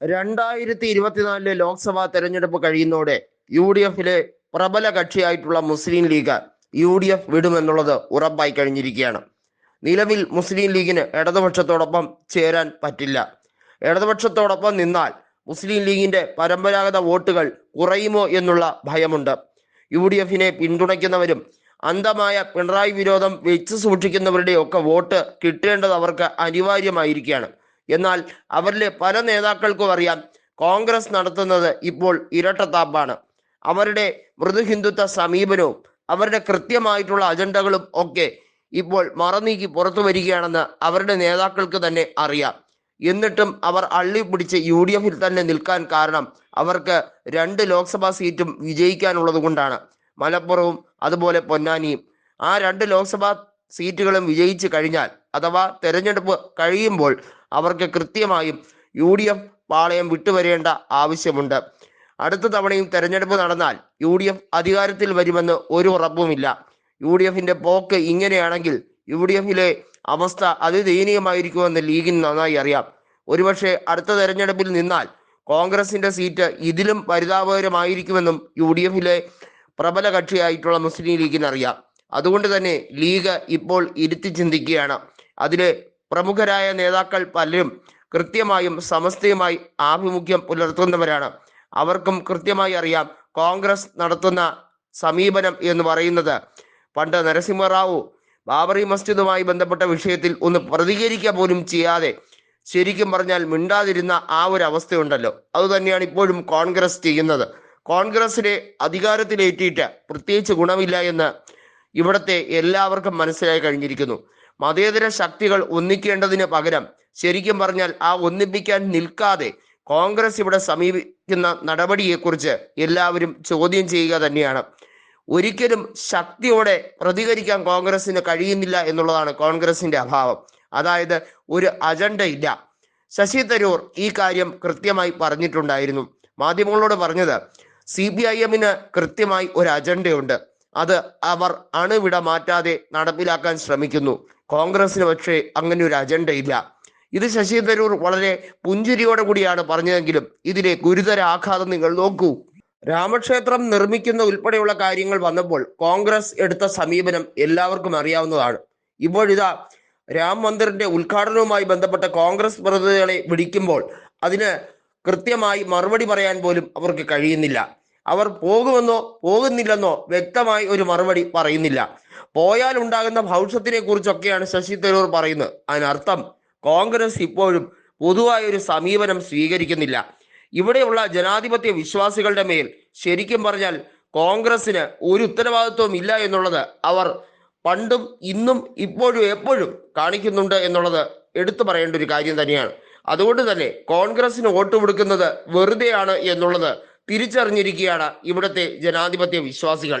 രണ്ടായിരത്തി ഇരുപത്തിനാലിലെ ലോക്സഭാ തെരഞ്ഞെടുപ്പ് കഴിയുന്നതോടെ യു ഡി എഫിലെ പ്രബല കക്ഷിയായിട്ടുള്ള Muslim League U D F വിടുമെന്നുള്ളത് ഉറപ്പായി കഴിഞ്ഞിരിക്കുകയാണ്. നിലവിൽ മുസ്ലിം ലീഗിന് ഇടതുപക്ഷത്തോടൊപ്പം ചേരാൻ പറ്റില്ല. ഇടതുപക്ഷത്തോടൊപ്പം നിന്നാൽ മുസ്ലിം ലീഗിന്റെ പരമ്പരാഗത വോട്ടുകൾ കുറയുമോ എന്നുള്ള ഭയമുണ്ട്. യു ഡി എഫിനെ പിന്തുണയ്ക്കുന്നവരും അന്ധമായ പിണറായി വിരോധം വെച്ച് സൂക്ഷിക്കുന്നവരുടെയൊക്കെ വോട്ട് കിട്ടേണ്ടത് അവർക്ക് അനിവാര്യമായിരിക്കുകയാണ്. എന്നാൽ അവരിലെ പല നേതാക്കൾക്കും അറിയാം കോൺഗ്രസ് നടത്തുന്നത് ഇപ്പോൾ ഇരട്ടത്താപ്പാണ്. അവരുടെ മൃദു ഹിന്ദുത്വ സമീപനവും അവരുടെ കൃത്യമായിട്ടുള്ള അജണ്ടകളും ഒക്കെ ഇപ്പോൾ മറനീക്കി പുറത്തു വരികയാണെന്ന് അവരുടെ നേതാക്കൾക്ക് തന്നെ അറിയാം. എന്നിട്ടും അവർ അള്ളി പിടിച്ച് യു ഡി എഫിൽ തന്നെ നിൽക്കാൻ കാരണം അവർക്ക് രണ്ട് ലോക്സഭാ സീറ്റും വിജയിക്കാനുള്ളത് കൊണ്ടാണ്. മലപ്പുറവും അതുപോലെ പൊന്നാനിയും. ആ രണ്ട് ലോക്സഭാ സീറ്റുകളും വിജയിച്ചു കഴിഞ്ഞാൽ അഥവാ തെരഞ്ഞെടുപ്പ് കഴിയുമ്പോൾ അവർക്ക് കൃത്യമായും യു ഡി എഫ് പാളയം വിട്ടുവരേണ്ട ആവശ്യമുണ്ട്. അടുത്ത തവണയും തെരഞ്ഞെടുപ്പ് നടന്നാൽ യു ഡി എഫ് അധികാരത്തിൽ വരുമെന്ന് ഒരു ഉറപ്പുമില്ല. യു ഡി എഫിന്റെ പോക്ക് ഇങ്ങനെയാണെങ്കിൽ യു ഡി എഫിലെ അവസ്ഥ അതിദയനീയമായിരിക്കുമെന്ന് ലീഗിന് നന്നായി അറിയാം. ഒരുപക്ഷെ അടുത്ത തെരഞ്ഞെടുപ്പിൽ നിന്നാൽ കോൺഗ്രസിന്റെ സീറ്റ് ഇതിലും പരിതാപകരമായിരിക്കുമെന്നും യു ഡി എഫിലെ പ്രബല കക്ഷിയായിട്ടുള്ള മുസ്ലിം ലീഗിന് അറിയാം. അതുകൊണ്ട് തന്നെ ലീഗ് ഇപ്പോൾ ഇരുത്തി ചിന്തിക്കുകയാണ്. അതിലെ പ്രമുഖരായ നേതാക്കൾ പലരും കൃത്യമായും സമസ്തയുമായി ആഭിമുഖ്യം പുലർത്തുന്നവരാണ്. അവർക്കും കൃത്യമായി അറിയാം കോൺഗ്രസ് നടത്തുന്ന സമീപനം എന്ന് പറയുന്നത്. പണ്ട് നരസിംഹറാവു ബാബറി മസ്ജിദുമായി ബന്ധപ്പെട്ട വിഷയത്തിൽ ഒന്ന് പ്രതികരിക്കുക പോലും ചെയ്യാതെ ശരിക്കും പറഞ്ഞാൽ മിണ്ടാതിരുന്ന ആ ഒരു അവസ്ഥയുണ്ടല്ലോ. അതുതന്നെയാണ് ഇപ്പോഴും കോൺഗ്രസ് ചെയ്യുന്നത്. കോൺഗ്രസിനെ അധികാരത്തിലേറ്റിയിട്ട് പ്രത്യേകിച്ച് ഗുണമില്ല എന്ന് ഇവിടത്തെ എല്ലാവർക്കും മനസ്സിലായി കഴിഞ്ഞിരിക്കുന്നു. മതേതര ശക്തികൾ ഒന്നിക്കേണ്ടതിന് പകരം ശരിക്കും പറഞ്ഞാൽ ആ ഒന്നിപ്പിക്കാൻ നിൽക്കാതെ കോൺഗ്രസ് ഇവിടെ സമീപിക്കുന്ന നടപടിയെക്കുറിച്ച് എല്ലാവരും ചോദ്യം ചെയ്യുക തന്നെയാണ്. ഒരിക്കലും ശക്തിയോടെ പ്രതികരിക്കാൻ കോൺഗ്രസിന് കഴിയുന്നില്ല എന്നുള്ളതാണ് കോൺഗ്രസിന്റെ അഭാവം. അതായത് ഒരു അജണ്ട ഇല്ല. ശശി തരൂർ ഈ കാര്യം കൃത്യമായി പറഞ്ഞിട്ടുണ്ടായിരുന്നു. മാധ്യമങ്ങളോട് പറഞ്ഞത് സി പി ഐ എമ്മിന് കൃത്യമായി ഒരു അജണ്ടയുണ്ട്. അത് അവർ അണുവിട മാറ്റാതെ നടപ്പിലാക്കാൻ ശ്രമിക്കുന്നു. കോൺഗ്രസിന് പക്ഷേ അങ്ങനെ ഒരു അജണ്ട ഇല്ല. ഇത് ശശി തരൂർ വളരെ പുഞ്ചിരിയോടെ കൂടിയാണ് പറഞ്ഞതെങ്കിലും ഇതിലെ ഗുരുതര ആഘാതം നിങ്ങൾ നോക്കൂ. രാമക്ഷേത്രം നിർമ്മിക്കുന്ന ഉൾപ്പെടെയുള്ള കാര്യങ്ങൾ വന്നപ്പോൾ കോൺഗ്രസ് എടുത്ത സമീപനം എല്ലാവർക്കും അറിയാവുന്നതാണ്. ഇപ്പോഴിതാ രാം മന്ദിറിന്റെ ഉദ്ഘാടനവുമായി ബന്ധപ്പെട്ട കോൺഗ്രസ് പ്രതിനിധികളെ വിളിക്കുമ്പോൾ അതിന് കൃത്യമായി മറുപടി പറയാൻ പോലും അവർക്ക് കഴിയുന്നില്ല. അവർ പോകുമെന്നോ പോകുന്നില്ലെന്നോ വ്യക്തമായി ഒരു മറുപടി പറയുന്നില്ല. പോയാൽ ഉണ്ടാകുന്ന ഭവിഷ്യത്തിനെ കുറിച്ചൊക്കെയാണ് ശശി തരൂർ പറയുന്നത്. അതിനർത്ഥം കോൺഗ്രസ് ഇപ്പോഴും പൊതുവായ ഒരു സമീപനം സ്വീകരിക്കുന്നില്ല. ഇവിടെയുള്ള ജനാധിപത്യ വിശ്വാസികളുടെ മേൽ ശരിക്കും പറഞ്ഞാൽ കോൺഗ്രസിന് ഒരു ഉത്തരവാദിത്വം ഇല്ല എന്നുള്ളത് അവർ പണ്ടും ഇന്നും ഇപ്പോഴും എപ്പോഴും കാണിക്കുന്നുണ്ട് എന്നുള്ളത് എടുത്തു പറയേണ്ട ഒരു കാര്യം തന്നെയാണ്. അതുകൊണ്ട് തന്നെ കോൺഗ്രസിന് വോട്ട് കൊടുക്കുന്നത് വെറുതെയാണ് എന്നുള്ളത് തിരിച്ചറിഞ്ഞിരിക്കുകയാണ് ഇവിടുത്തെ ജനാധിപത്യ വിശ്വാസികൾ.